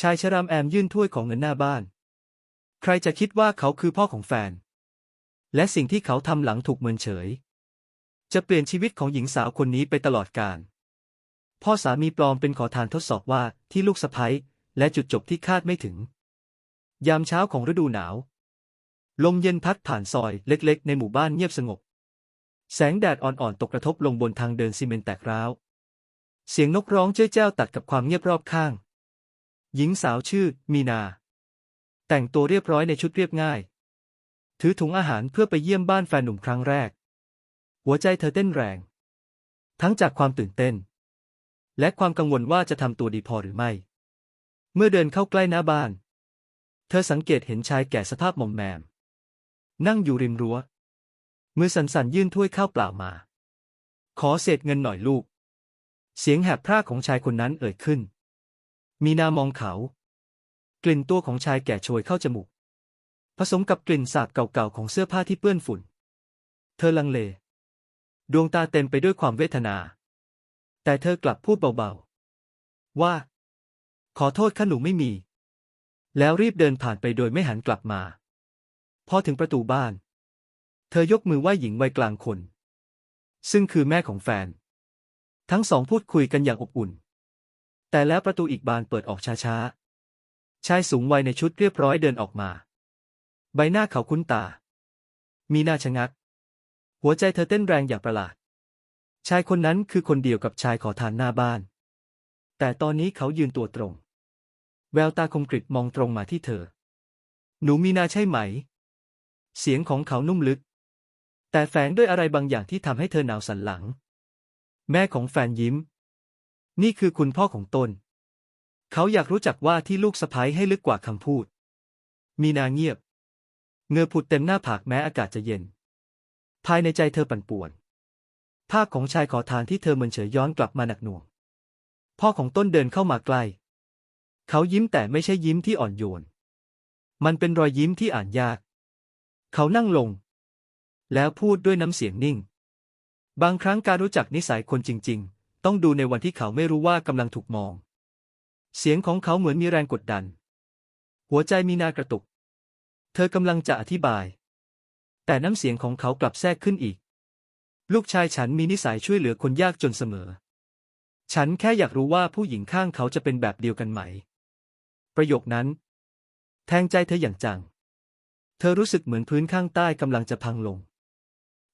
ชายชรามแอมยื่นถ้วยของเงินหน้าบ้าน ใครจะคิดว่าเขาคือพ่อของแฟน และสิ่งที่เขาทำหลังถูกเมินเฉย จะเปลี่ยนชีวิตของหญิงสาวคนนี้ไปตลอดกาลพ่อสามีปลอมเป็นขอทานทดสอบว่าที่ลูกสะใภ้และจุดจบที่คาดไม่ถึง ยามเช้าของฤดูหนาว ลมเย็นพัดผ่านซอยเล็กๆ ในหมู่บ้านเงียบสงบ แสงแดดอ่อนๆตกกระทบลงบนทางเดินซีเมนต์แตกร้าว เสียงนกร้องเจ้ยแจ้วตัดกับความเงียบรอบข้าง หญิงสาวชื่อ มีนา แต่งตัวเรียบร้อยในชุดเรียบง่าย ถือถุงอาหารเพื่อไปเยี่ยมบ้านแฟนหนุ่มครั้งแรก หัวใจเธอเต้นแรง ทั้งจากความตื่นเต้น และความกังวลว่าจะทำตัวดีพอหรือไม่ เมื่อเดินเข้าใกล้หน้าบ้าน เธอสังเกตเห็นชายแก่สภาพหมอมแมม นั่งอยู่ริมรั้ว มือสั่นยื่นถ้วยข้าวเปล่ามา ขอเศษเงินหน่อยลูก เสียงแหบพร่าของชายคนนั้นเอ่ยขึ้น มีนามองเขา กลิ่นตัวของชายแก่โชยเข้าจมูก ผสมกับกลิ่นสาบเก่าๆของเสื้อผ้าที่เปื้อนฝุ่น เธอลังเล ดวงตาเต็มไปด้วยความเวทนา แต่เธอกลับพูดเบาๆ ว่า ขอโทษข้าหนูไม่มี แล้วรีบเดินผ่านไปโดยไม่หันกลับมา พอถึงประตูบ้าน เธอยกมือไหว้หญิงวัยกลางคน ซึ่งคือแม่ของแฟน ทั้งสองพูดคุยกันอย่างอบอุ่น แต่แล้วประตูอีกบานเปิดออกช้าๆ ชายสูงวัยในชุดเรียบร้อยเดินออกมา ใบหน้าเขาคุ้นตา มีหน้าชะงัก หัวใจเธอเต้นแรงอย่างประหลาด ชายคนนั้นคือคนเดียวกับชายขอทานหน้าบ้าน แต่ตอนนี้เขายืนตัวตรง แววตาคมกริบมองตรงมาที่เธอ หนูมีนาใช่ไหม เสียงของเขานุ่มลึก แต่แฝงด้วยอะไรบางอย่างที่ทำให้เธอหนาวสันหลัง แม่ของแฟนยิ้ม นี่คือคุณพ่อของตน เขาอยากรู้จักว่าที่ลูกสะพ้ยให้ลึกกว่าคำพูด มีนาเงียบ เงือผุดเต็มหน้าผากแม้อากาศจะเย็น ภายในใจเธอปั่นป่วน ภาพของชายขอทานที่เธอเหมือนเฉยย้อนกลับมาหนักหน่วง พ่อของต้นเดินเข้ามาใกล้ เขายิ้มแต่ไม่ใช่ยิ้มที่อ่อนโยน มันเป็นรอยยิ้มที่อ่านยาก เขานั่งลง แล้วพูดด้วยน้ำเสียงนิ่ง บางครั้งการรู้จักนิสัยคนจริง ๆ ต้องดูในวันที่เขาไม่รู้ว่ากำลังถูกมอง เสียงของเขาเหมือนมีแรงกดดัน หัวใจมีนากระตุก เธอกำลังจะอธิบาย แต่น้ำเสียงของเขากลับแทรกขึ้นอีก ลูกชายฉันมีนิสัยช่วยเหลือคนยากจนเสมอ ฉันแค่อยากรู้ว่าผู้หญิงข้างเขาจะเป็นแบบเดียวกันไหม ประโยคนั้น แทงใจเธออย่างจัง เธอรู้สึกเหมือนพื้นข้างใต้กำลังจะพังลง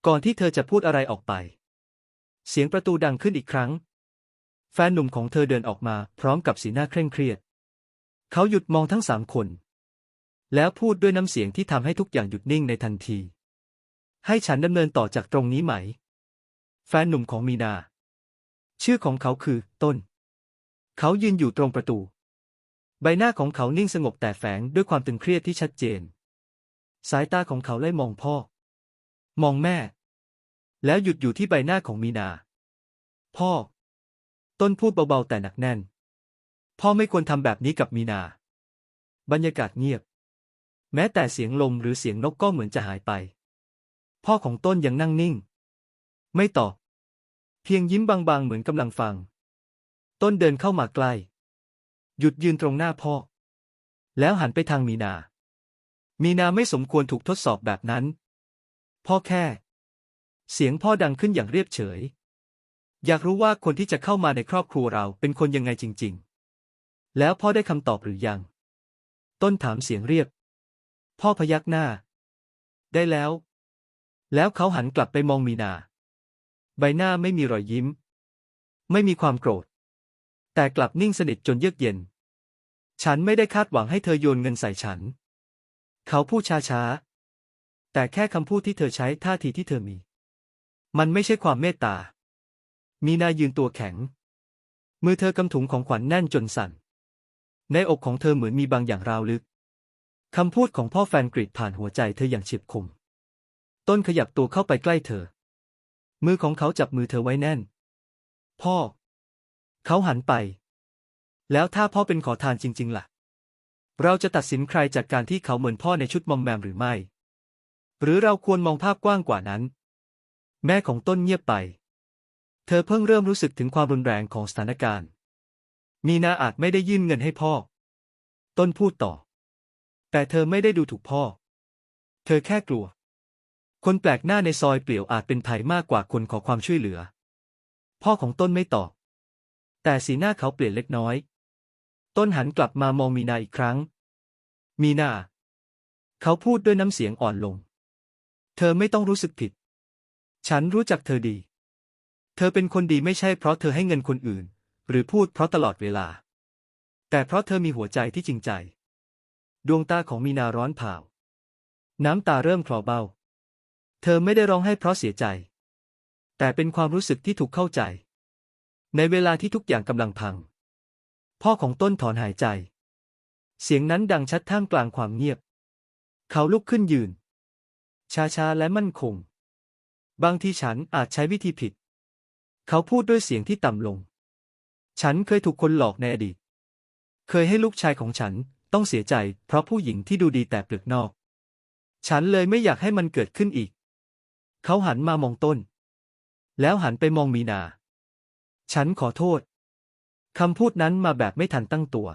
ก่อนที่เธอจะพูดอะไรออกไป เสียงประตูดังขึ้นอีกครั้ง แฟนหนุ่มของเธอเดินออกมาพร้อมกับสีหน้าเคร่งเครียด เขาหยุดมองทั้งสามคน แล้วพูดด้วยน้ำเสียงที่ทำให้ทุกอย่างหยุดนิ่งในทันที ให้ฉันดำเนินต่อจากตรงนี้ไหม แฟนหนุ่มของมีนา ชื่อของเขาคือ ต้น เขายืนอยู่ตรงประตู ใบหน้าของเขานิ่งสงบแต่แฝงด้วยความตึงเครียดที่ชัดเจน สายตาของเขาไล่มองพ่อ มองแม่ แล้วหยุดอยู่ที่ใบหน้าของมีนา พ่อ ต้นพูดเบาๆแต่หนักแน่น พ่อไม่ควรทำแบบนี้กับมีนา บรรยากาศเงียบ แม้แต่เสียงลมหรือเสียงนกก็เหมือนจะหายไป พ่อของต้นยังนั่งนิ่ง ไม่ตอบ เพียงยิ้มบางๆเหมือนกำลังฟัง ต้นเดินเข้ามาใกล้ หยุดยืนตรงหน้าพ่อ แล้วหันไปทางมีนา มีนาไม่สมควรถูกทดสอบแบบนั้น พ่อแค่ เสียงพ่อดังขึ้นอย่างเรียบเฉย อยากรู้ว่าคนที่จะเข้ามาในครอบครัวเราเป็นคนยังไงจริง ๆ แล้วพ่อได้คำตอบหรือยัง ต้นถามเสียงเรียบ พ่อพยักหน้า ได้แล้ว แล้วเขาหันกลับไปมองมีนา ใบหน้าไม่มีรอยยิ้ม ไม่มีความโกรธ แต่กลับนิ่งสนิทจนเยือกเย็น ฉันไม่ได้คาดหวังให้เธอโยนเงินใส่ฉัน เขาพูดช้าๆแต่แค่คำพูดที่เธอใช้ท่าทีที่เธอมี มันไม่ใช่ความเมตตา มีนายืนตัวแข็ง มือเธอกำถุงของขวัญแน่นจนสั่น ในอกของเธอเหมือนมีบางอย่างราวลึก คำพูดของพ่อแฟนกรีดผ่านหัวใจเธออย่างเฉียบคม ต้นขยับตัวเข้าไปใกล้เธอ มือของเขาจับมือเธอไว้แน่น พ่อ เขาหันไป แล้วถ้าพ่อเป็นขอทานจริง ๆล่ะ เราจะตัดสินใครจากการที่เขาเหมือนพ่อในชุดมอมแมมหรือไม่ หรือเราควรมองภาพกว้างกว่านั้น แม่ของต้นเงียบไป เธอเพิ่งเริ่มรู้สึกถึงความรุนแรงของสถานการณ์ มีนาอาจไม่ได้ยื่นเงินให้พ่อ ต้นพูดต่อ แต่เธอไม่ได้ดูถูกพ่อ เธอแค่กลัว คนแปลกหน้าในซอยเปลี่ยวอาจเป็นภัยมากกว่าคนขอความช่วยเหลือ พ่อของต้นไม่ตอบ แต่สีหน้าเขาเปลี่ยนเล็กน้อย ต้นหันกลับมามองมีนาอีกครั้ง มีนา เขาพูดด้วยน้ำเสียงอ่อนลง เธอไม่ต้องรู้สึกผิด ฉันรู้จักเธอดี เธอเป็นคนดีไม่ใช่เพราะเธอให้เงินคนอื่น หรือพูดเพราะตลอดเวลา แต่เพราะเธอมีหัวใจที่จริงใจ ดวงตาของมีนาร้อนเผาน้ำตาเริ่มคลอเบ้า เธอไม่ได้ร้องไห้เพราะเสียใจ แต่เป็นความรู้สึกที่ถูกเข้าใจ ในเวลาที่ทุกอย่างกำลังพัง พ่อของต้นถอนหายใจ เสียงนั้นดังชัดท่ามกลางความเงียบ เขาลุกขึ้นยืน ช้าๆและมั่นคง บางทีฉันอาจใช้วิธีผิด เขาพูดด้วยเสียงที่ต่ำลง ฉันเคยถูกคนหลอกในอดีต เคยให้ลูกชายของฉันต้องเสียใจ เพราะผู้หญิงที่ดูดีแต่เปลือกนอก ฉันเลยไม่อยากให้มันเกิดขึ้นอีก เขาหันมามองต้น แล้วหันไปมองมีนา ฉันขอโทษ คำพูดนั้นมาแบบไม่ทันตั้งตัว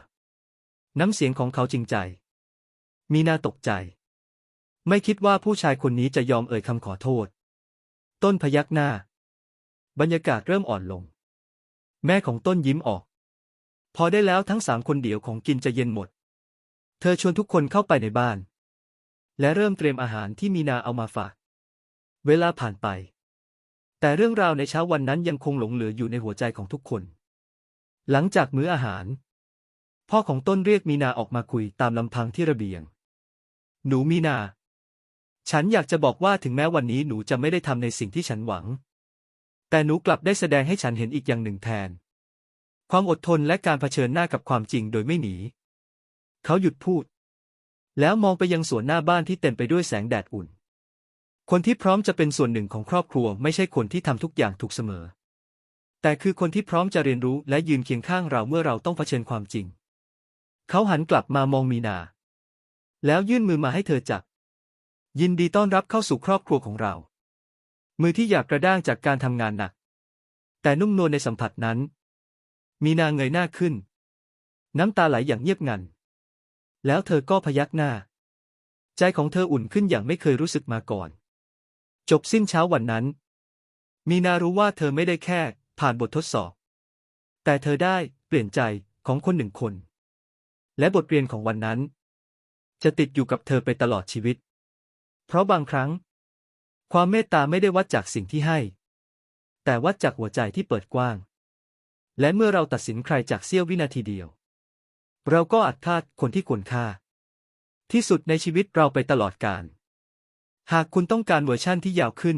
น้ำเสียงของเขาจริงใจ มีนาตกใจ ไม่คิดว่าผู้ชายคนนี้จะยอมเอ่ยคำขอโทษ ต้นพยักหน้า บรรยากาศเริ่มอ่อนลง แม่ของต้นยิ้มออก พอได้แล้วทั้งสามคนเดี๋ยวของกินจะเย็นหมด เธอชวนทุกคนเข้าไปในบ้าน และเริ่มเตรียมอาหารที่มีนาเอามาฝาก เวลาผ่านไป แต่เรื่องราวในเช้าวันนั้นยังคงหลงเหลืออยู่ในหัวใจของทุกคน หลังจากมื้ออาหาร พ่อของต้นเรียกมีนาออกมาคุยตามลำพังที่ระเบียง หนูมีนา ฉันอยากจะบอกว่าถึงแม้วันนี้หนูจะไม่ได้ทำในสิ่งที่ฉันหวัง แต่หนูกลับได้แสดงให้ฉันเห็นอีกอย่างหนึ่งแทน ความอดทนและการเผชิญหน้ากับความจริงโดยไม่หนี เขาหยุดพูด แล้วมองไปยังสวนหน้าบ้านที่เต็มไปด้วยแสงแดดอุ่น คนที่พร้อมจะเป็นส่วนหนึ่งของครอบครัวไม่ใช่คนที่ทำทุกอย่างถูกเสมอ แต่คือคนที่พร้อมจะเรียนรู้และยืนเคียงข้างเราเมื่อเราต้องเผชิญความจริง เขาหันกลับมามองมีนา แล้วยื่นมือมาให้เธอจับ ยินดีต้อนรับเข้าสู่ครอบครัวของเรา มือที่อยากกระด้างจากการทำงานหนัก แต่นุ่มนวลในสัมผัสนั้น มีนาเงยหน้าขึ้น น้ำตาไหลอย่างเงียบงัน แล้วเธอก็พยักหน้า ใจของเธออุ่นขึ้นอย่างไม่เคยรู้สึกมาก่อน จบสิ้นเช้าวันนั้น มีนารู้ว่าเธอไม่ได้แค่ ผ่านบททดสอบ แต่เธอได้เปลี่ยนใจของคนหนึ่งคน และบทเรียนของวันนั้น จะติดอยู่กับเธอไปตลอดชีวิต เพราะบางครั้ง ความเมตตาไม่ได้วัดจากสิ่งที่ให้ แต่วัดจากหัวใจที่เปิดกว้าง และเมื่อเราตัดสินใครจากเสี้ยววินาทีเดียว เราก็อาจพลาดคนที่ควรค่า ที่สุดในชีวิตเราไปตลอดกาลหากคุณต้องการเวอร์ชั่นที่ยาวขึ้น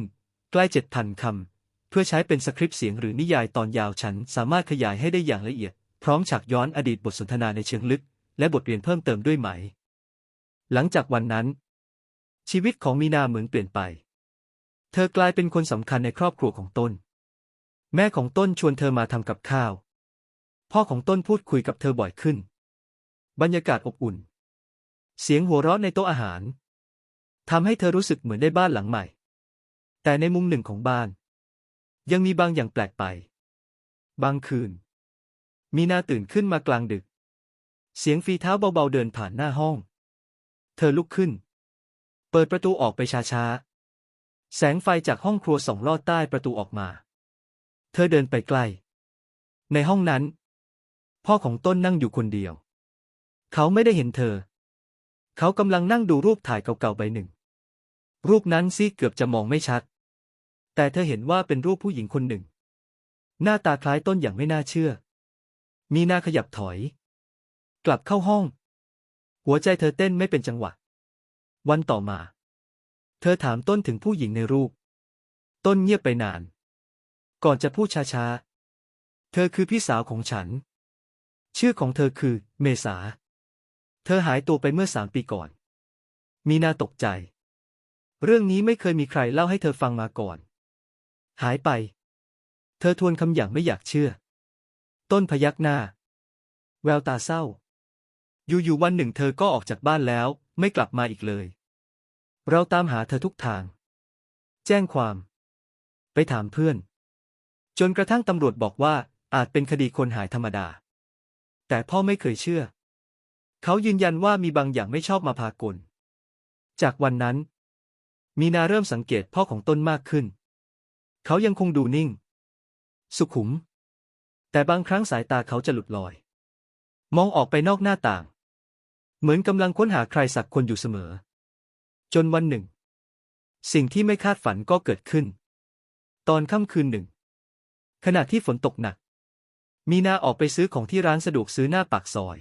ใกล้เจ็ดพันคำเพื่อใช้เป็นสคริปต์เสียงหรือนิยายตอนยาวฉันสามารถขยายให้ได้อย่างละเอียด พร้อมฉากย้อนอดีตบทสนทนาในเชิงลึก และบทเรียนเพิ่มเติมด้วยไหม หลังจากวันนั้น ชีวิตของมีนาเหมือนเปลี่ยนไป เธอกลายเป็นคนสำคัญในครอบครัวของต้น แม่ของต้นชวนเธอมาทำกับข้าว พ่อของต้นพูดคุยกับเธอบ่อยขึ้น บรรยากาศอบอุ่น เสียงหัวเราะในโต๊ะอาหารทำให้เธอรู้สึกเหมือนได้บ้านหลังใหม่ แต่ในมุมหนึ่งของบ้าน ยังมีบางอย่างแปลกไป บางคืน มีนาตื่นขึ้นมากลางดึก เสียงฝีเท้าเบาๆเดินผ่านหน้าห้อง เธอลุกขึ้น เปิดประตูออกไปช้าๆ แสงไฟจากห้องครัวส่องลอดใต้ประตูออกมา เธอเดินไปใกล้ ในห้องนั้น พ่อของต้นนั่งอยู่คนเดียว เขาไม่ได้เห็นเธอ เขากำลังนั่งดูรูปถ่ายเก่าๆใบหนึ่ง รูปนั้นซีเกือบจะมองไม่ชัด แต่เธอเห็นว่าเป็นรูปผู้หญิงคนหนึ่ง หน้าตาคล้ายต้นอย่างไม่น่าเชื่อ มีหน้าขยับถอย กลับเข้าห้อง หัวใจเธอเต้นไม่เป็นจังหวะ วันต่อมา เธอถามต้นถึงผู้หญิงในรูป ต้นเงียบไปนาน ก่อนจะพูดช้าๆ เธอคือพี่สาวของฉัน ชื่อของเธอคือ เมษา เธอหายตัวไปเมื่อสามปีก่อน มีนาตกใจ เรื่องนี้ไม่เคยมีใครเล่าให้เธอฟังมาก่อน หายไป เธอทวนคำอย่างไม่อยากเชื่อ ต้นพยักหน้า แววตาเศร้า อยู่ๆวันหนึ่งเธอก็ออกจากบ้านแล้ว ไม่กลับมาอีกเลย เราตามหาเธอทุกทาง แจ้งความ ไปถามเพื่อน จนกระทั่งตำรวจบอกว่าอาจเป็นคดีคนหายธรรมดา แต่พ่อไม่เคยเชื่อ เขายืนยันว่ามีบางอย่างไม่ชอบมาพากล จากวันนั้น มีนาเริ่มสังเกตพ่อของต้นมากขึ้น เขายังคงดูนิ่ง สุขุม แต่บางครั้งสายตาเขาจะหลุดลอย มองออกไปนอกหน้าต่าง เหมือนกำลังค้นหาใครสักคนอยู่เสมอ จนวันหนึ่ง สิ่งที่ไม่คาดฝันก็เกิดขึ้น ตอนค่ำคืนหนึ่ง ขณะที่ฝนตกหนัก มีนาออกไปซื้อของที่ร้านสะดวกซื้อหน้าปากซอย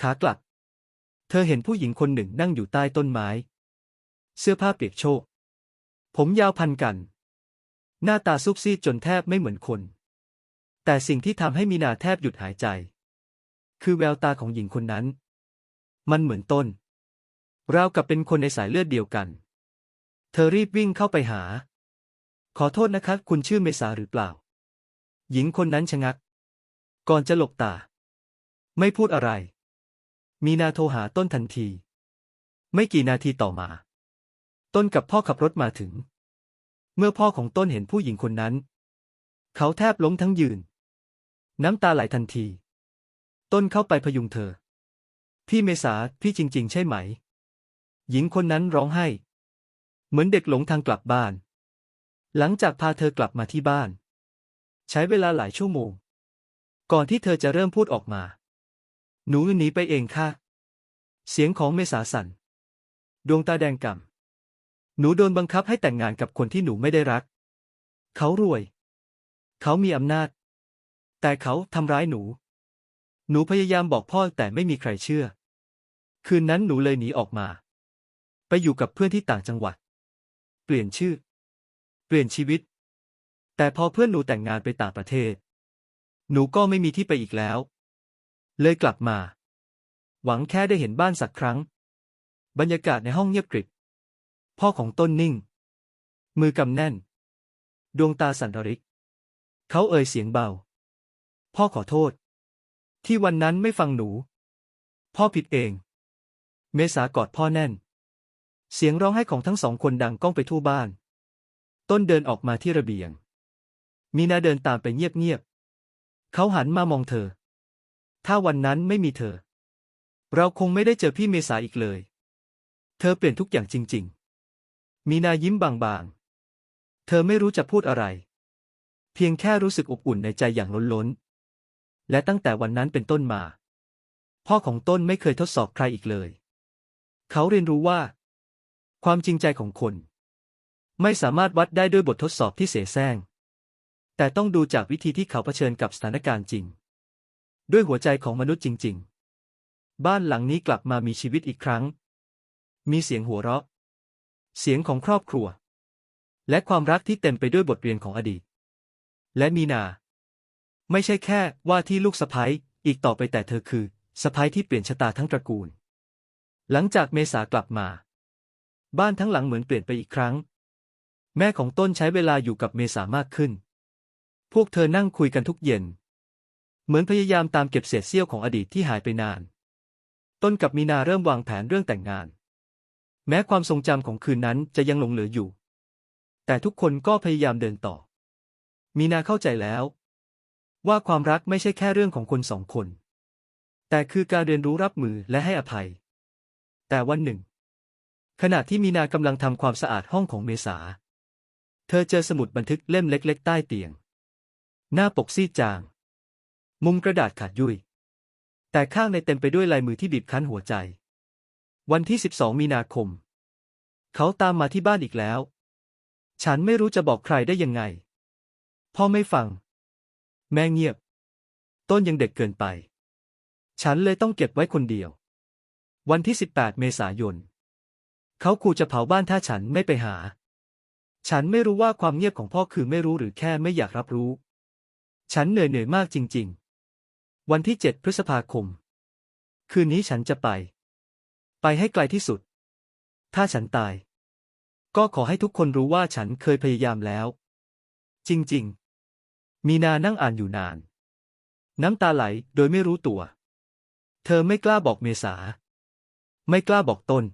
ขากลับ เธอเห็นผู้หญิงคนหนึ่งนั่งอยู่ใต้ต้นไม้ เสื้อผ้าเปียกโชก ผมยาวพันกัน หน้าตาซุบซีดจนแทบไม่เหมือนคน แต่สิ่งที่ทำให้มีนาแทบหยุดหายใจ คือแววตาของหญิงคนนั้น มันเหมือนต้น ราวกับเป็นคนในสายเลือดเดียวกัน เธอรีบวิ่งเข้าไปหา ขอโทษนะครับคุณชื่อเมษาหรือเปล่า หญิงคนนั้นชะงัก ก่อนจะหลบตา ไม่พูดอะไร มีนาโทรหาต้นทันที ไม่กี่นาทีต่อมา ต้นกับพ่อขับรถมาถึง เมื่อพ่อของต้นเห็นผู้หญิงคนนั้น เขาแทบล้มทั้งยืน น้ำตาไหลทันที ต้นเข้าไปพยุงเธอ พี่เมษาพี่จริง ๆ ใช่ไหม หญิงคนนั้นร้องไห้ เหมือนเด็กหลงทางกลับบ้าน หลังจากพาเธอกลับมาที่บ้าน ใช้เวลาหลายชั่วโมง ก่อนที่เธอจะเริ่มพูดออกมา หนูหนีไปเองค่ะ เสียงของเมษาสั่น ดวงตาแดงก่ำหนูโดนบังคับให้แต่งงานกับคนที่หนูไม่ได้รัก เขารวย เขามีอำนาจ แต่เขาทำร้ายหนู หนูพยายามบอกพ่อแต่ไม่มีใครเชื่อ คืนนั้นหนูเลยหนีออกมา ไปอยู่กับเพื่อนที่ต่างจังหวัด เปลี่ยนชื่อ เปลี่ยนชีวิต แต่พอเพื่อนหนูแต่งงานไปต่างประเทศ หนูก็ไม่มีที่ไปอีกแล้ว เลยกลับมา หวังแค่ได้เห็นบ้านสักครั้ง บรรยากาศในห้องเงียบกริบ พ่อของต้นนิ่ง มือกำแน่น ดวงตาสั่นระริก เขาเอ่ยเสียงเบา พ่อขอโทษ ที่วันนั้นไม่ฟังหนู พ่อผิดเอง เมษากอดพ่อแน่น เสียงร้องไห้ของทั้งสองคนดังก้องไปทั่วบ้าน ต้นเดินออกมาที่ระเบียง มีนาเดินตามไปเงียบๆเขาหันมามองเธอ ถ้าวันนั้นไม่มีเธอ เราคงไม่ได้เจอพี่เมษาอีกเลย เธอเปลี่ยนทุกอย่างจริง ๆ มีนายิ้มบางๆ เธอไม่รู้จะพูดอะไร เพียงแค่รู้สึกอบอุ่นในใจอย่างล้นๆและตั้งแต่วันนั้นเป็นต้นมา พ่อของต้นไม่เคยทดสอบใครอีกเลย เขาเรียนรู้ว่า ความจริงใจของคน ไม่สามารถวัดได้ด้วยบททดสอบที่เสแสร้ง แต่ต้องดูจากวิธีที่เขาเผชิญกับสถานการณ์จริง ด้วยหัวใจของมนุษย์จริง ๆ บ้านหลังนี้กลับมามีชีวิตอีกครั้ง มีเสียงหัวเราะ เสียงของครอบครัว และความรักที่เต็มไปด้วยบทเรียนของอดีต และมีนา ไม่ใช่แค่ว่าที่ลูกสะพ้ยอีกต่อไปแต่เธอคือสะพ้ยที่เปลี่ยนชะตาทั้งตระกูล หลังจากเมษากลับมา บ้านทั้งหลังเหมือนเปลี่ยนไปอีกครั้ง แม่ของต้นใช้เวลาอยู่กับเมษามากขึ้น พวกเธอนั่งคุยกันทุกเย็น เหมือนพยายามตามเก็บเศษเสี้ยวของอดีตที่หายไปนาน ต้นกับมีนาเริ่มวางแผนเรื่องแต่งงาน แม้ความทรงจำของคืนนั้นจะยังหลงเหลืออยู่ แต่ทุกคนก็พยายามเดินต่อ มีนาเข้าใจแล้ว ว่าความรักไม่ใช่แค่เรื่องของคนสองคน แต่คือการเรียนรู้รับมือและให้อภัย แต่วันหนึ่ง ขณะที่มีนากำลังทำความสะอาดห้องของเมษา เธอเจอสมุดบันทึกเล่มเล็ก ๆ ใต้เตียง หน้าปกซีดจาง มุมกระดาษขาดยุ่ยแต่ข้างในเต็มไปด้วยลายมือที่บีบคั้นหัวใจ วันที่ 12 มีนาคม เขาตามมาที่บ้านอีกแล้ว ฉันไม่รู้จะบอกใครได้ยังไง พ่อไม่ฟัง แม่เงียบ ต้นยังเด็กเกินไป ฉันเลยต้องเก็บไว้คนเดียว วันที่ 18 เมษายน เขาขู่จะเผาบ้านถ้าฉันไม่ไปหา ฉันไม่รู้ว่าความเงียบของพ่อคือไม่รู้หรือแค่ไม่อยากรับรู้ ฉันเหนื่อยเหนื่อยมากจริง ๆ วันที่ 7 พฤษภาคม คืนนี้ฉันจะไป ไปให้ไกลที่สุด ถ้าฉันตาย ก็ขอให้ทุกคนรู้ว่าฉันเคยพยายามแล้ว จริง ๆ มีนานั่งอ่านอยู่นาน น้ำตาไหลโดยไม่รู้ตัว เธอไม่กล้าบอกเมษา ไม่กล้าบอกตน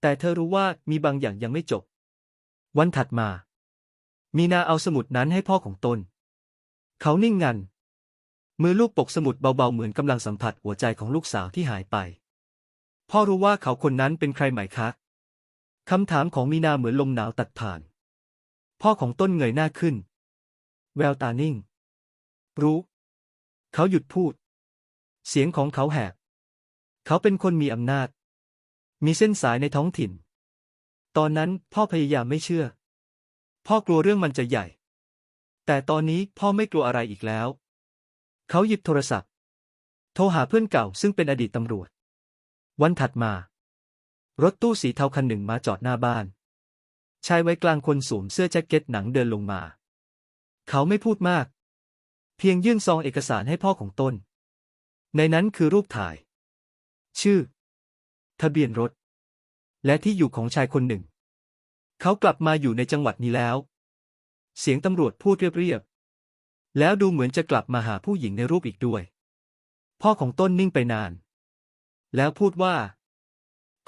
แต่เธอรู้ว่ามีบางอย่างยังไม่จบ วันถัดมา มีนาเอาสมุดนั้นให้พ่อของตน เขานิ่งงัน มือลูกปกสมุดเบาๆเหมือนกำลังสัมผัสหัวใจของลูกสาวที่หายไป พ่อรู้ว่าเขาคนนั้นเป็นใครไหมคะคำถามของมีนาเหมือนลมหนาวตัดผ่าน พ่อของต้นเงยหน้าขึ้น แววตานิ่ง รู้ เขาหยุดพูด เสียงของเขาแหบ เขาเป็นคนมีอำนาจ มีเส้นสายในท้องถิ่น ตอนนั้นพ่อพยายามไม่เชื่อ พ่อกลัวเรื่องมันจะใหญ่ แต่ตอนนี้พ่อไม่กลัวอะไรอีกแล้ว เขาหยิบโทรศัพท์ โทรหาเพื่อนเก่าซึ่งเป็นอดีตตำรวจ วันถัดมา รถตู้สีเทาคันหนึ่งมาจอดหน้าบ้าน ชายไว้กลางคนสวมเสื้อแจ็คเก็ตหนังเดินลงมา เขาไม่พูดมาก เพียงยื่นซองเอกสารให้พ่อของต้น ในนั้นคือรูปถ่าย ชื่อ ทะเบียนรถ และที่อยู่ของชายคนหนึ่ง เขากลับมาอยู่ในจังหวัดนี้แล้ว เสียงตำรวจพูดเรียบๆแล้วดูเหมือนจะกลับมาหาผู้หญิงในรูปอีกด้วย พ่อของต้นนิ่งไปนาน แล้วพูดว่า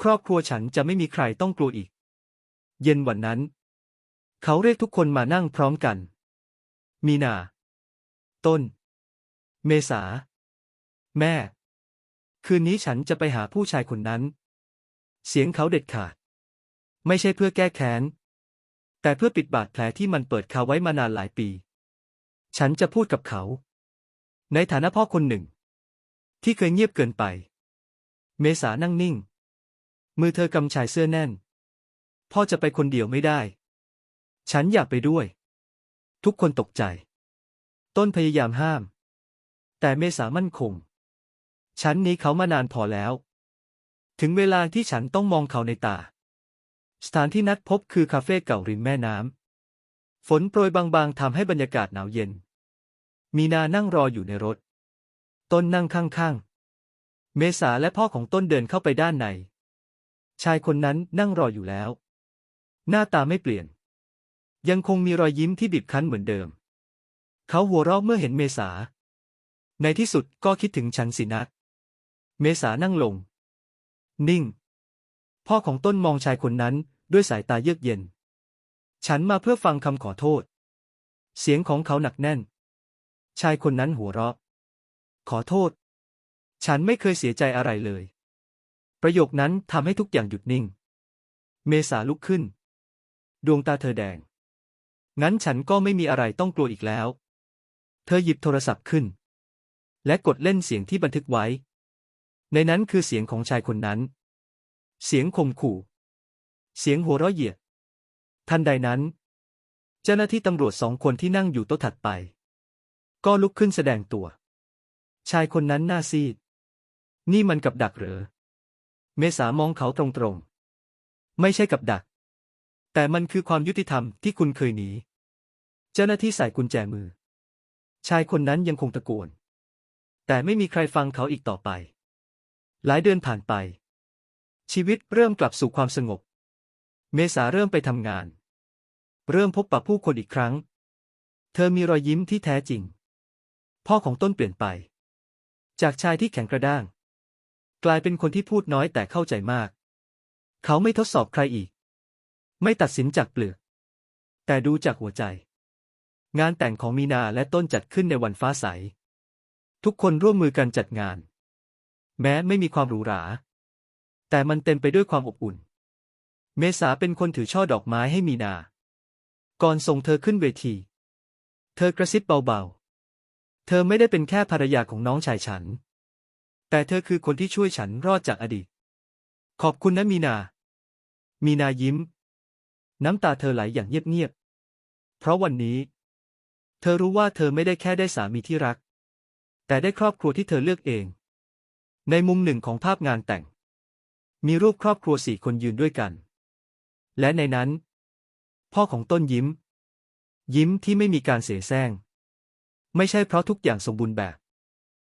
ครอบครัวฉันจะไม่มีใครต้องกลัวอีก เย็นวันนั้น เขาเรียกทุกคนมานั่งพร้อมกัน มีนา ต้น เมษา แม่ คืนนี้ฉันจะไปหาผู้ชายคนนั้น เสียงเขาเด็ดขาด ไม่ใช่เพื่อแก้แค้น แต่เพื่อปิดบาดแผลที่มันเปิดคาไว้มานานหลายปี ฉันจะพูดกับเขา ในฐานะพ่อคนหนึ่ง ที่เคยเงียบเกินไป เมษานั่งนิ่ง มือเธอกำชายเสื้อแน่น พ่อจะไปคนเดียวไม่ได้ ฉันอยากไปด้วย ทุกคนตกใจ ต้นพยายามห้าม แต่เมษามั่นคง ฉันหนี้เขามานานพอแล้ว ถึงเวลาที่ฉันต้องมองเขาในตา สถานที่นัดพบคือคาเฟ่เก่าริมแม่น้ำ ฝนโปรยบางๆทำให้บรรยากาศหนาวเย็น มีนานั่งรออยู่ในรถ ต้นนั่งข้างๆ เมษาและพ่อของต้นเดินเข้าไปด้านใน ชายคนนั้นนั่งรออยู่แล้ว หน้าตาไม่เปลี่ยน ยังคงมีรอยยิ้มที่บีบคั้นเหมือนเดิม เขาหัวเราะเมื่อเห็นเมษา ในที่สุดก็คิดถึงฉันสินะ เมษานั่งลง นิ่ง พ่อของต้นมองชายคนนั้นด้วยสายตาเยือกเย็น ฉันมาเพื่อฟังคำขอโทษ เสียงของเขาหนักแน่น ชายคนนั้นหัวเราะ ขอโทษ ฉันไม่เคยเสียใจอะไรเลย ประโยคนั้นทำให้ทุกอย่างหยุดนิ่ง เมษาลุกขึ้น ดวงตาเธอแดง งั้นฉันก็ไม่มีอะไรต้องกลัวอีกแล้ว เธอหยิบโทรศัพท์ขึ้น และกดเล่นเสียงที่บันทึกไว้ ในนั้นคือเสียงของชายคนนั้น เสียงข่มขู่ เสียงหัวเราะเหยียด ทันใดนั้น เจ้าหน้าที่ตำรวจสองคนที่นั่งอยู่โต๊ะถัดไป ก็ลุกขึ้นแสดงตัว ชายคนนั้นหน้าซีด นี่มันกับดักเหรอ เมษามองเขาตรงๆ ไม่ใช่กับดัก แต่มันคือความยุติธรรมที่คุณเคยหนี เจ้าหน้าที่ใส่กุญแจมือ ชายคนนั้นยังคงตะโกน แต่ไม่มีใครฟังเขาอีกต่อไป หลายเดือนผ่านไป ชีวิตเริ่มกลับสู่ความสงบ เมษาเริ่มไปทำงาน เริ่มพบปะผู้คนอีกครั้ง เธอมีรอยยิ้มที่แท้จริง พ่อของต้นเปลี่ยนไป จากชายที่แข็งกระด้าง กลายเป็นคนที่พูดน้อยแต่เข้าใจมาก เขาไม่ทดสอบใครอีก ไม่ตัดสินจากเปลือก แต่ดูจากหัวใจ งานแต่งของมีนาและต้นจัดขึ้นในวันฟ้าใส ทุกคนร่วมมือกันจัดงาน แม้ไม่มีความหรูหรา แต่มันเต็มไปด้วยความอบอุ่น เมษาเป็นคนถือช่อดอกไม้ให้มีนา ก่อนส่งเธอขึ้นเวที เธอกระซิบเบาๆ เธอไม่ได้เป็นแค่ภรรยาของน้องชายฉัน แต่เธอคือคนที่ช่วยฉันรอดจากอดีต ขอบคุณนะมีนา มีนายิ้ม น้ำตาเธอไหลอย่างเงียบๆ เพราะวันนี้ เธอรู้ว่าเธอไม่ได้แค่ได้สามีที่รัก แต่ได้ครอบครัวที่เธอเลือกเอง ในมุมหนึ่งของภาพงานแต่ง มีรูปครอบครัวสี่คนยืนด้วยกัน และในนั้น พ่อของต้นยิ้ม ยิ้มที่ไม่มีการเสแสร้ง ไม่ใช่เพราะทุกอย่างสมบูรณ์แบบ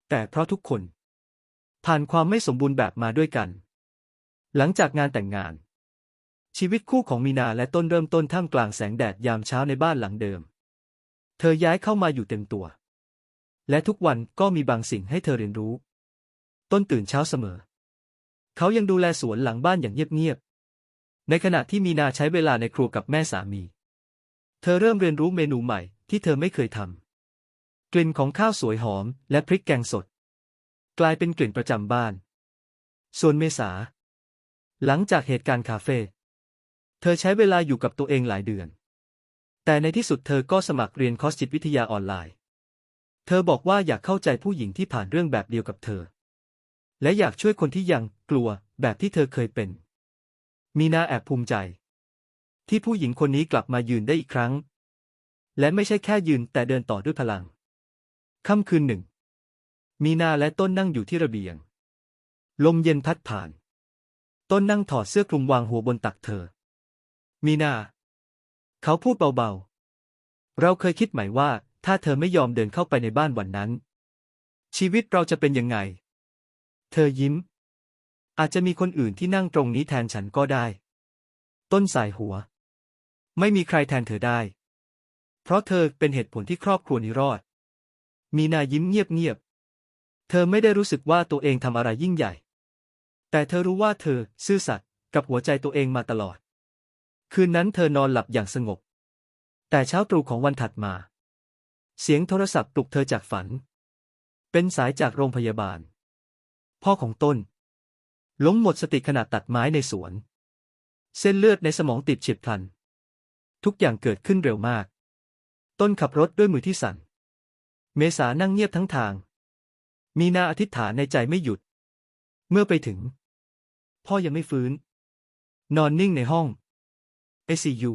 แต่เพราะทุกคน ผ่านความไม่สมบูรณ์แบบมาด้วยกัน หลังจากงานแต่งงาน ชีวิตคู่ของมีนาและต้นเริ่มต้นท่ามกลางแสงแดดยามเช้าในบ้านหลังเดิม เธอย้ายเข้ามาอยู่เต็มตัว และทุกวันก็มีบางสิ่งให้เธอเรียนรู้ ต้นตื่นเช้าเสมอ เขายังดูแลสวนหลังบ้านอย่างเงียบๆ ในขณะที่มีนาใช้เวลาในครัวกับแม่สามี เธอเริ่มเรียนรู้เมนูใหม่ที่เธอไม่เคยทำ กลิ่นของข้าวสวยหอมและพริกแกงสด กลายเป็นกลิ่นประจำบ้าน ส่วนเมษา หลังจากเหตุการณ์คาเฟ่เธอใช้เวลาอยู่กับตัวเองหลายเดือน แต่ในที่สุดเธอก็สมัครเรียนคอร์สจิตวิทยาออนไลน์ เธอบอกว่าอยากเข้าใจผู้หญิงที่ผ่านเรื่องแบบเดียวกับเธอ และอยากช่วยคนที่ยังกลัวแบบที่เธอเคยเป็น มีนาแอบภูมิใจ ที่ผู้หญิงคนนี้กลับมายืนได้อีกครั้ง และไม่ใช่แค่ยืนแต่เดินต่อด้วยพลัง ค่ำคืนหนึ่ง มีนาและต้นนั่งอยู่ที่ระเบียง ลมเย็นพัดผ่าน ต้นนั่งถอดเสื้อคลุมวางหัวบนตักเธอ มีนา เขาพูดเบาๆ เราเคยคิดไหมว่า ถ้าเธอไม่ยอมเดินเข้าไปในบ้านวันนั้น ชีวิตเราจะเป็นยังไง เธอยิ้ม อาจจะมีคนอื่นที่นั่งตรงนี้แทนฉันก็ได้ ต้นสายหัว ไม่มีใครแทนเธอได้ เพราะเธอเป็นเหตุผลที่ครอบครัวนี้รอด มีนายิ้มเงียบๆ เธอไม่ได้รู้สึกว่าตัวเองทำอะไรยิ่งใหญ่ แต่เธอรู้ว่าเธอซื่อสัตย์กับหัวใจตัวเองมาตลอด คืนนั้นเธอนอนหลับอย่างสงบ แต่เช้าตรู่ของวันถัดมา เสียงโทรศัพท์ปลุกเธอจากฝัน เป็นสายจากโรงพยาบาล พ่อของต้นล้มหมดสติขณะตัดไม้ในสวน เส้นเลือดในสมองติดเฉียบพลัน ทุกอย่างเกิดขึ้นเร็วมาก ต้นขับรถด้วยมือที่สั่น เมษานั่งเงียบทั้งทาง มีนาอธิษฐานในใจไม่หยุด เมื่อไปถึง พ่อยังไม่ฟื้น นอนนิ่งในห้อง ICU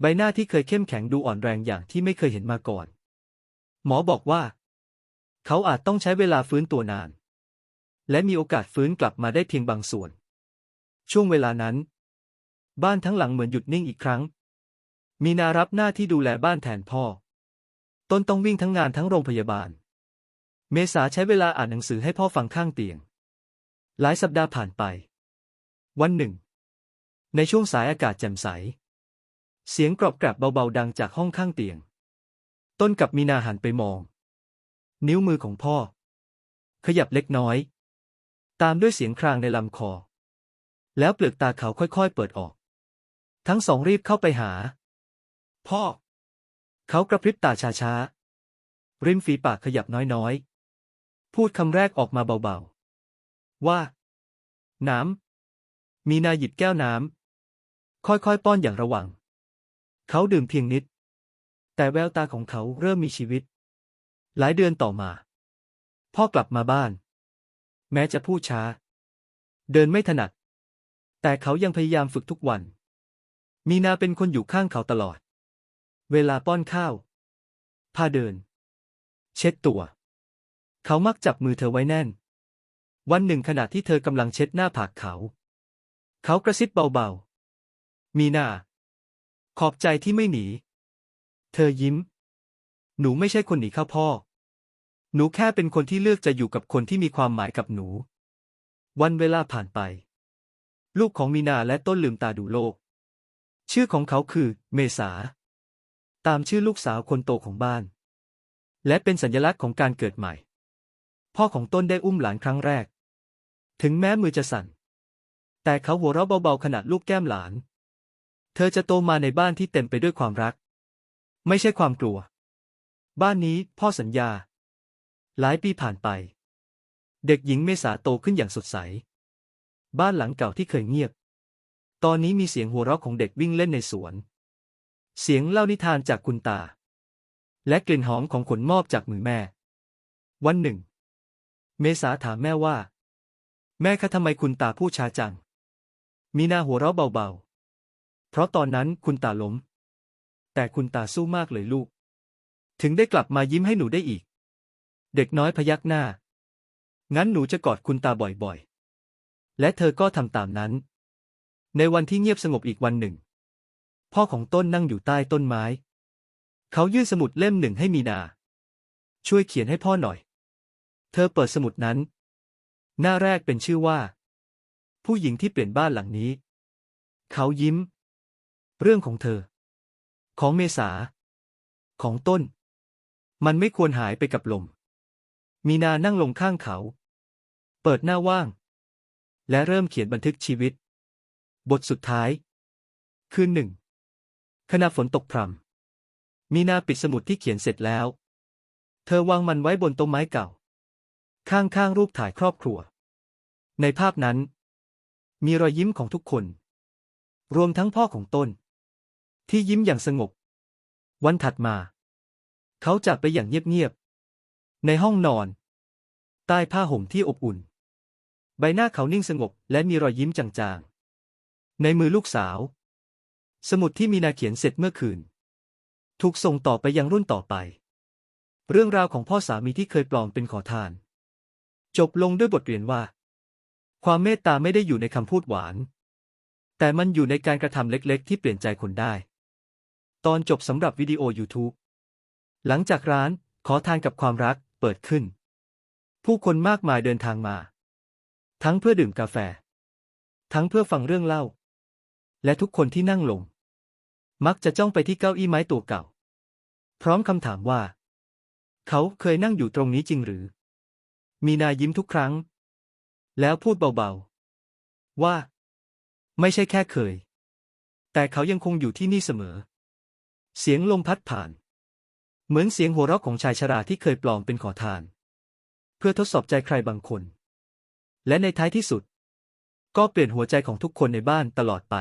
ใบหน้าที่เคยเข้มแข็งดูอ่อนแรงอย่างที่ไม่เคยเห็นมาก่อน หมอบอกว่า เขาอาจต้องใช้เวลาฟื้นตัวนาน และมีโอกาสฟื้นกลับมาได้เพียงบางส่วน ช่วงเวลานั้น บ้านทั้งหลังเหมือนหยุดนิ่งอีกครั้ง มีนารับหน้าที่ดูแลบ้านแทนพ่อ ต้นต้องวิ่งทั้งงานทั้งโรงพยาบาล เมษาใช้เวลาอ่านหนังสือให้พ่อฟังข้างเตียง หลายสัปดาห์ผ่านไป วันหนึ่ง ในช่วงสายอากาศแจ่มใส เสียงกรอบแกรบเบาๆดังจากห้องข้างเตียง ต้นกับมีนาหันไปมอง นิ้วมือของพ่อ ขยับเล็กน้อย ตามด้วยเสียงครางในลำคอ แล้วเปลือกตาเขาค่อยๆเปิดออก ทั้งสองรีบเข้าไปหา พ่อ เขากระพริบตาช้าๆ ริมฝีปากขยับน้อยๆ พูดคำแรกออกมาเบาๆ ว่า น้ำ มีนาหยิบแก้วน้ำ ค่อยๆ ป้อนอย่างระวัง เขาดื่มเพียงนิด แต่แววตาของเขาเริ่มมีชีวิต หลายเดือนต่อมา พ่อกลับมาบ้าน แม้จะพูดช้า เดินไม่ถนัด แต่เขายังพยายามฝึกทุกวัน มีนาเป็นคนอยู่ข้างเขาตลอด เวลาป้อนข้าว พาเดิน เช็ดตัว เขามักจับมือเธอไว้แน่น วันหนึ่งขณะที่เธอกำลังเช็ดหน้าผากเขา เขากระซิบเบาๆ มีนา ขอบใจที่ไม่หนี เธอยิ้ม หนูไม่ใช่คนหนีข้าพ่อ หนูแค่เป็นคนที่เลือกจะอยู่กับคนที่มีความหมายกับหนู วันเวลาผ่านไป ลูกของมีนาและต้นลืมตาดูโลก ชื่อของเขาคือ เมษา ตามชื่อลูกสาวคนโตของบ้าน และเป็นสัญลักษณ์ของการเกิดใหม่ พ่อของต้นได้อุ้มหลานครั้งแรก ถึงแม้มือจะสั่น แต่เขาหัวเราะเบาๆขนาดลูกแก้มหลาน เธอจะโตมาในบ้านที่เต็มไปด้วยความรัก ไม่ใช่ความกลัว บ้านนี้พ่อสัญญา หลายปีผ่านไป เด็กหญิงเมษาโตขึ้นอย่างสดใส บ้านหลังเก่าที่เคยเงียบ ตอนนี้มีเสียงหัวเราะของเด็กวิ่งเล่นในสวน เสียงเล่านิทานจากคุณตา และกลิ่นหอมของขนมอบจากมือแม่ วันหนึ่ง เมษาถามแม่ว่า แม่คะทำไมคุณตาพูดช้าจัง มีนาหัวเราะเบาๆ เพราะตอนนั้นคุณตาล้ม แต่คุณตาสู้มากเลยลูก ถึงได้กลับมายิ้มให้หนูได้อีก เด็กน้อยพยักหน้า งั้นหนูจะกอดคุณตาบ่อยๆ และเธอก็ทำตามนั้น ในวันที่เงียบสงบอีกวันหนึ่ง พ่อของต้นนั่งอยู่ใต้ต้นไม้ เขายื่นสมุดเล่มหนึ่งให้มีนา ช่วยเขียนให้พ่อหน่อย เธอเปิดสมุดนั้น หน้าแรกเป็นชื่อว่า ผู้หญิงที่เปลี่ยนบ้านหลังนี้ เขายิ้ม เรื่องของเธอ ของเมษา ของต้น มันไม่ควรหายไปกับลม มีนานั่งลงข้างเขา เปิดหน้าว่าง และเริ่มเขียนบันทึกชีวิต บทสุดท้าย คืนหนึ่งขณะฝนตกพรำมีนาปิดสมุดที่เขียนเสร็จแล้ว เธอวางมันไว้บนโต๊ะไม้เก่า ข้างๆรูปถ่ายครอบครัว ในภาพนั้น มีรอยยิ้มของทุกคน รวมทั้งพ่อของต้น ที่ยิ้มอย่างสงบ วันถัดมา เขาจากไปอย่างเงียบๆ ในห้องนอน ใต้ผ้าห่มที่อบอุ่น ใบหน้าเขานิ่งสงบและมีรอยยิ้มจางๆ ในมือลูกสาว สมุดที่มีนาเขียนเสร็จเมื่อคืน ถูกส่งต่อไปยังรุ่นต่อไป เรื่องราวของพ่อสามีที่เคยปลอมเป็นขอทาน จบลงด้วยบทเรียนว่า ความเมตตาไม่ได้อยู่ในคำพูดหวาน แต่มันอยู่ในการกระทำเล็กๆ ที่เปลี่ยนใจคนได้ ตอนจบสำหรับวิดีโอ YouTube หลังจากร้านขอทานกับความรัก เปิดขึ้น ผู้คนมากมายเดินทางมา ทั้งเพื่อดื่มกาแฟ ทั้งเพื่อฟังเรื่องเล่า และทุกคนที่นั่งลง มักจะจ้องไปที่เก้าอี้ไม้ตัวเก่า พร้อมคำถามว่า เขาเคยนั่งอยู่ตรงนี้จริงหรือ มีนายิ้มทุกครั้ง แล้วพูดเบาๆ ว่า ไม่ใช่แค่เคย แต่เขายังคงอยู่ที่นี่เสมอ เสียงลมพัดผ่าน เหมือนเสียงหัวเราะของชายชราที่เคยปลอมเป็นขอทาน เพื่อทดสอบใจใครบางคน และในท้ายที่สุด ก็เปลี่ยนหัวใจของทุกคนในบ้านตลอดไป